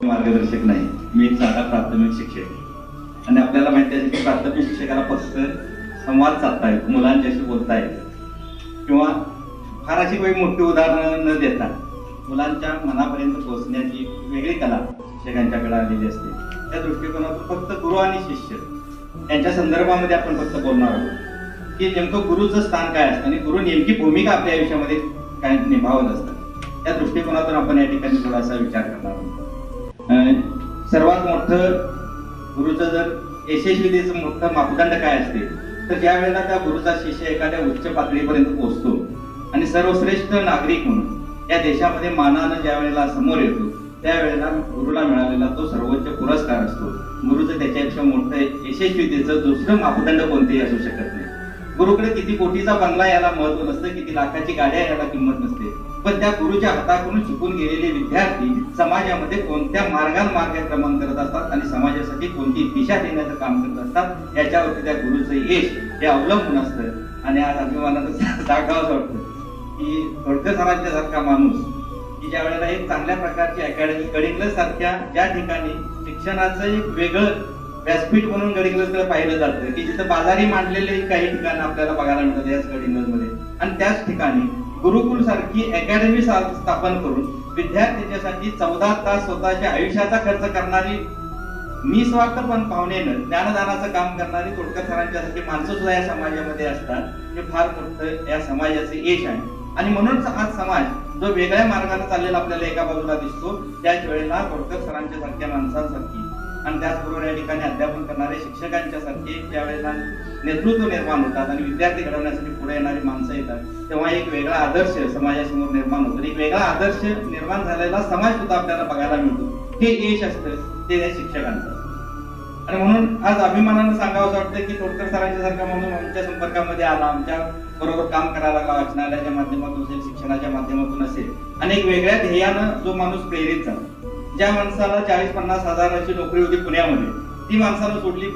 मार्गदर्शक नाही. मी एक साधा प्राथमिक शिक्षक आणि आपल्याला माहिती आहे की प्राथमिक शिक्षकाला फक्त संवाद साधता येतो मुलांच्याशी बोलता येतं किंवा फार अशी काही मोठी उदाहरणं न देता मुलांच्या मनापर्यंत पोहोचण्याची वेगळी कला शिक्षकांच्याकडे आलेली असते. त्या दृष्टिकोनातून फक्त गुरु आणि शिष्य यांच्या संदर्भामध्ये आपण फक्त बोलणार आहोत. की नेमकं गुरुचं स्थान काय असतं आणि गुरु नेमकी भूमिका आपल्या आयुष्यामध्ये काय निभावत असतात. त्या दृष्टिकोनातून आपण या ठिकाणी थोडासा विचार करणार आहोत. सर्वात मोठं गुरुचं जर यशस्वीतेचं मोठं मापदंड काय असते तर ज्या वेळेला त्या गुरुचा शिष्य एखाद्या उच्च पातळीपर्यंत पोहोचतो आणि सर्वश्रेष्ठ नागरिक म्हणून या देशामध्ये मानानं ज्या वेळेला समोर येतो त्यावेळेला गुरुला मिळालेला तो सर्वोच्च पुरस्कार असतो. गुरुचं त्याच्यापेक्षा मोठं यशस्वीतेचं दुसरं मापदंड कोणतेही असू शकत गुरुकडे किती कोटीचा बंगला याला महत्त्व नसतं किती लाखाची गाड्या याला किंमत नसते. पण त्या गुरुच्या हाताकडून शिकून गेलेले विद्यार्थी समाजामध्ये कोणत्या मार्गात मार्गक्रमण करत असतात आणि समाजासाठी कोणती दिशा देण्याचं काम करत असतात याच्यावरती त्या गुरुचं यश हे अवलंबून असतं. आणि आज अभिमानाचा दाखवाच वाटतो की थोडकं सरांच्या सारखा माणूस की ज्या वेळेला एक चांगल्या प्रकारची अकॅडमी गडिंग्लज सारख्या ज्या ठिकाणी शिक्षणाचं एक वेगळं व्यासपीठ म्हणून गडिंग्लजकडे पाहिलं जातं. की जिथं बाजारी मांडलेले काही ठिकाणं आपल्याला बघायला मिळतात याच गडिंग्लजमध्ये आणि त्याच ठिकाणी गुरुकुल सारखी अकॅडमी स्थापन करून विद्यार्थ्यांच्यासाठी चौदा तास स्वतःच्या आयुष्याचा खर्च करणारी निस्वार्थ पण भावनेनं ज्ञानदानाचं काम करणारी तोडकर सरांच्यासाठी माणसं सुद्धा या समाजामध्ये असतात. हे फार मोठं या समाजाचं यश आहे. आणि म्हणूनच आज समाज जो वेगळ्या मार्गाने चाललेला आपल्याला एका बाजूला दिसतो त्याच वेळेला तोडकर सरांच्या सारख्या माणसांसारखी आणि त्याचबरोबर या ठिकाणी अध्यापन करणारे शिक्षकांच्या सारखे ज्यावेळेला नेतृत्व निर्माण होतात आणि विद्यार्थी घडवण्यासाठी पुढे येणारी माणसं येतात तेव्हा एक वेगळा आदर्श समाजासमोर निर्माण होतो. आणि एक वेगळा आदर्श निर्माण झालेला समाज सुद्धा आपल्याला बघायला मिळतो. हे यश असतं ते त्या शिक्षकांचं. आणि म्हणून आज अभिमानानं सांगावं वाटतं की तोडकर सरांच्या सारखा म्हणून आमच्या संपर्कामध्ये आला आमच्या बरोबर काम करायला लागला वाचनालयाच्या माध्यमातून असेल शिक्षणाच्या माध्यमातून असेल. आणि एक वेगळ्या ध्येयानं जो माणूस प्रेरित झाला. ज्या माणसाला चाळीस पन्नास हजाराची नोकरी होती पुण्यामध्ये ती माणसानं सोडली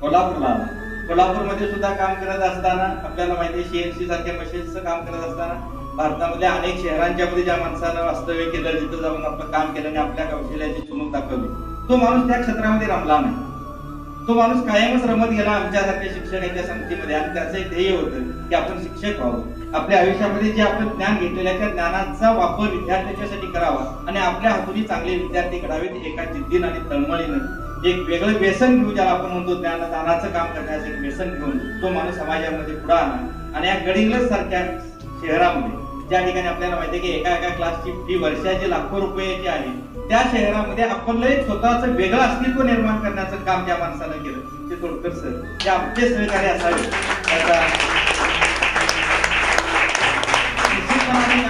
कोल्हापूरला. आला कोल्हापूरमध्ये सुद्धा काम करत असताना आपल्याला माहिती आहे सीएनसी सारख्या मशीन्सचं काम करत असताना भारतामध्ये अनेक शहरांच्या मध्ये ज्या माणसानं वास्तव्य केलं तिथं जाऊन आपलं काम केलं आणि आपल्या कौशल्याची चुमक दाखवली. तो माणूस त्या क्षेत्रामध्ये रमला नाही. तो माणूस कायमच रमत गेला आमच्यासारख्या शिक्षकांच्या संगतीमध्ये. आणि त्याचं एक ध्येय होतं की आपण शिक्षक व्हावं. आपल्या आयुष्यामध्ये जे आपण ज्ञान घेतलेलं आहे त्या ज्ञानाचा वापर विद्यार्थ्यांच्यासाठी करावा. आणि आपल्या हातूनही चांगले विद्यार्थी घडावेत एका जिद्दीनं आणि तळमळीनं. एक वेगळं व्यसन घेऊ ज्याला आपण म्हणतो ज्ञानदानाचं काम करण्याचं एक व्यसन घेऊन तो माणूस समाजामध्ये पुढे आणा आणि या गडिंग्लज सारख्या शहरामध्ये ज्या ठिकाणी आपल्याला माहिती आहे की एका एका क्लासची फी वर्षाची लाखो रुपयाची आहे. त्या शहरामध्ये आपण लय स्वतःच वेगळं अस्तित्व निर्माण करण्याचं काम ज्या माणसानं केलं ते तोडकर सर ते आमचे सहकार्य असावे. त्याचा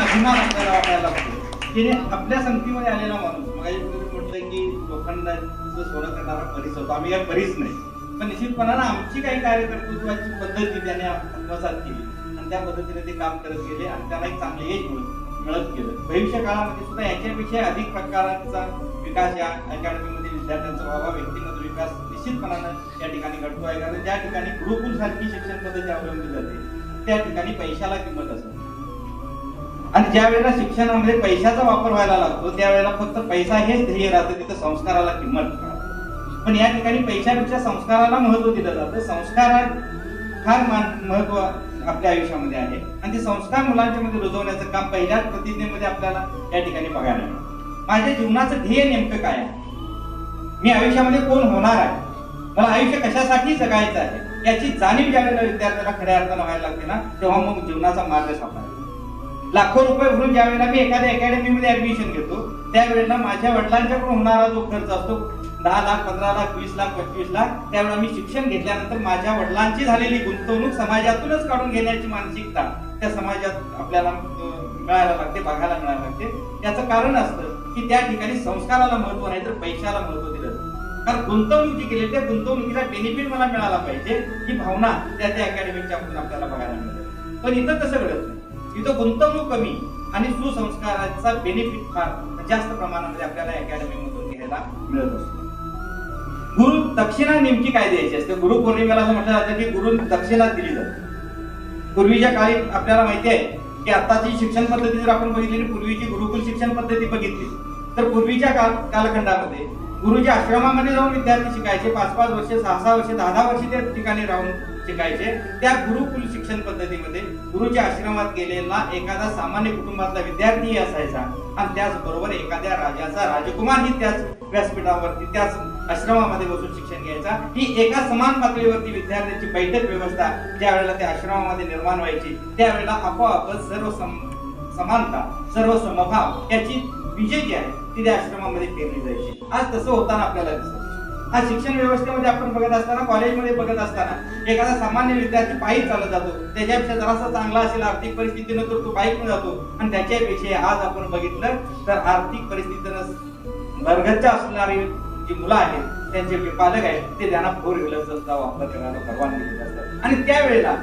अभिमान आपल्याला वाटायला लागतो. की आपल्या संगतीमध्ये आलेला माणूस मग म्हटलं की लोखंडाचं सोनं करणारा परीस होतो. आम्ही काय परीस नाही. पण निश्चितपणानं आमची काही कार्यकर्तृत्वाची पद्धती त्याने आत्मसात केली. त्या पद्धतीने ते काम करत गेले आणि त्याला एक चांगले यश मिळत गेलं. भविष्य काळामध्ये सुद्धा याच्यापेक्षा अधिक प्रकारचा विकास या अकॅडमीमध्ये विद्यार्थ्यांचा व्हावा व्यक्तिगत विकास निश्चितपणानं या ठिकाणी घडतो आहे. कारण त्या ठिकाणी गुरुकुल सारखी शिक्षण पद्धती अवलंबली जाते त्या ठिकाणी पैशाला किंमत असते. आणि ज्या वेळेला शिक्षणामध्ये पैशाचा वापर व्हायला लागतो त्यावेळेला फक्त पैसा हेच ध्येय राहतं तिथं संस्काराला किंमत पण या ठिकाणी पैशापेक्षा संस्काराला महत्त्व दिलं जातं. संस्कारात फार मान महत्त्व आपल्या आयुष्यामध्ये आले आणि ते संस्कार मुलांच्या मध्ये रुजवण्याचं काम पहिल्याच प्रतिज्ञेमध्ये आपल्याला या ठिकाणी बघायला मिळतं. माझ्या जीवनाचं ध्येय नेमकं काय आहे? मी आयुष्यामध्ये कोण होणार आहे? मला आयुष्य कशासाठी जगायचं आहे? याची जाणीव ज्यावेळेला विद्यार्थ्याला खऱ्या अर्थानं व्हायला लागते ना तेव्हा मग जीवनाचा मार्ग सापडा लाखो रुपये भरून ज्यावेळेला मी एखाद्या अकॅडमीमध्ये ऍडमिशन घेतो त्यावेळेला माझ्या वडिलांच्याकडून होणारा जो खर्च असतो दहा लाख पंधरा लाख वीस लाख पंचवीस लाख त्यावेळेला मी शिक्षण घेतल्यानंतर माझ्या वडिलांची झालेली गुंतवणूक समाजातूनच काढून घेण्याची मानसिकता त्या समाजात आपल्याला मिळायला लागते बघायला मिळायला लागते. त्याचं कारण असतं की त्या ठिकाणी संस्काराला महत्त्व नाही तर पैशाला महत्त्व दिलं जातं. कारण गुंतवणूक जी केली त्या गुंतवणुकीचा बेनिफिट मला मिळाला पाहिजे ही भावना त्या त्या अकॅडमीच्या आपल्याला बघायला मिळते. पण इथं तसं घडत नाही. इथं गुंतवणूक कमी आणि सुसंस्काराचा बेनिफिट फार जास्त प्रमाणामध्ये आपल्याला अकॅडमीमधून घ्यायला मिळत असतो. दक्षिणा नेमकी काय द्यायची असते? गुरु पौर्णिमेला असं म्हटलं जातं की गुरु दक्षिणा दिली जाते. पूर्वीच्या काळी आपल्याला माहिती आहे की आताची शिक्षण पद्धती जर आपण बघितली पूर्वीची गुरुकुल शिक्षण पद्धती बघितली तर पूर्वीच्या काल कालखंडामध्ये गुरुजी आश्रमामध्ये जाऊन विद्यार्थी शिकायचे पाच पाच वर्ष सहा सहा वर्ष दहा दहा वर्ष त्या ठिकाणी राहून शिकायचे. त्या गुरुकुल शिक्षण पद्धतीमध्ये गुरुच्या आश्रमात गेलेला एखादा सामान्य कुटुंबातला विद्यार्थीही असायचा आणि त्याचबरोबर एखाद्या राजाचा राजकुमारही त्याच व्यासपीठावरती त्याच आश्रमामध्ये बसून शिक्षण घ्यायचा. ही एका समान पातळीवरती विद्यार्थ्यांची बैठक व्यवस्था ज्या वेळेला त्या आश्रमामध्ये निर्माण व्हायची त्यावेळेला आपोआपच सर्व सम समानता सर्व समभाव याची विजय जी आहे ती त्या आश्रमामध्ये पेरली जायची. आज तसं होताना आपल्याला दिसत. आज शिक्षण व्यवस्थेमध्ये आपण बघत असताना कॉलेजमध्ये बघत असताना एखादा सामान्य विद्यार्थी पायी चालत जातो. त्याच्यापेक्षा जरासा चांगला असेल आर्थिक परिस्थितीनं तर तो बाईकनं जातो. आणि त्याच्यापेक्षा आज आपण बघितलं तर आर्थिक परिस्थितीनं वर्गच्च असणारी जी मुलं आहेत त्यांचे जे पालक आहेत ते त्यांना फोर व्हीलरचा वापर करायला परवानगी देत असतात आणि त्यावेळेला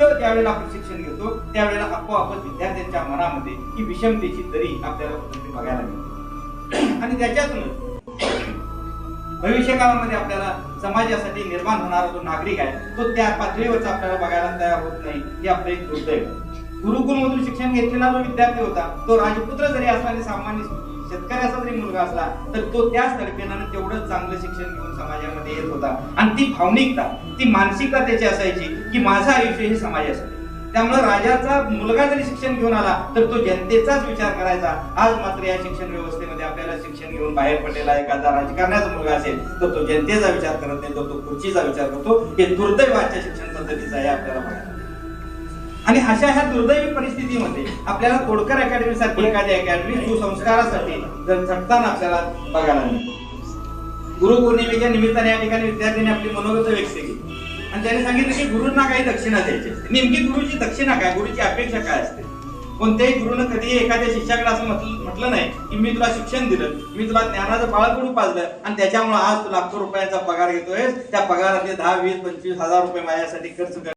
तर त्यावेळेला आपण शिक्षण घेतो त्यावेळेला आपोआपच विद्यार्थ्यांच्या मनामध्ये ही विषमतेची दरी आपल्याला बघायला मिळते आणि त्याच्यातूनच भविष्यकाळामध्ये आपल्याला समाजासाठी निर्माण होणारा जो नागरिक आहे तो त्या पातळीवरचा आपल्याला बघायला तयार होत नाही हे आपलं एक दुर्दैव आहे. गुरुकुलमधून शिक्षण घेतलेला जो विद्यार्थी होता तो राजपुत्र जरी असला सामान्य शेतकऱ्याचा जरी मुलगा असला तर तो त्याच तडफेनं तेवढं चांगलं शिक्षण घेऊन समाजामध्ये येत होता. आणि ती भावनिकता ती मानसिकता त्याची असायची की माझं आयुष्य हे समाजासाठी त्यामुळे राजाचा मुलगा जरी शिक्षण घेऊन आला तर तो जनतेचाच विचार करायचा. आज मात्र या शिक्षण व्यवस्थेमध्ये आपल्याला शिक्षण घेऊन बाहेर पडलेला एखादा राजकारण्याचा मुलगा असेल तर तो जनतेचा विचार करत नाही तर तो खुर्चीचा विचार करतो. हे दुर्दैवाच्या शिक्षण पद्धतीचा आहे आपल्याला बघायला. आणि अशा ह्या दुर्दैवी परिस्थितीमध्ये आपल्याला तोडकर अकॅडमी सारखी एखादी अकॅडमी सुसंस्कारासाठी जर झटताना आपल्याला बघायला मिळते गुरुपौर्णिमेच्या निमित्ताने या ठिकाणी विद्यार्थ्यांनी आपली मनोगत व्यक्त केली. आणि त्यांनी सांगितलं की गुरुंना काही दक्षिणा द्यायची असते. नेमकी गुरुची दक्षिणा काय? गुरुची अपेक्षा काय असते? कोणत्याही गुरुनं कधी एखाद्या शिष्याकडे असं म्हटलं म्हटलं नाही की मी तुला शिक्षण दिलं मी तुला ज्ञानाचं बाळकडू पाजलं आणि त्याच्यामुळे आज तू लाखो रुपयांचा पगार घेतोय त्या पगारातले दहा वीस पंचवीस हजार रुपये माझ्यासाठी खर्च कर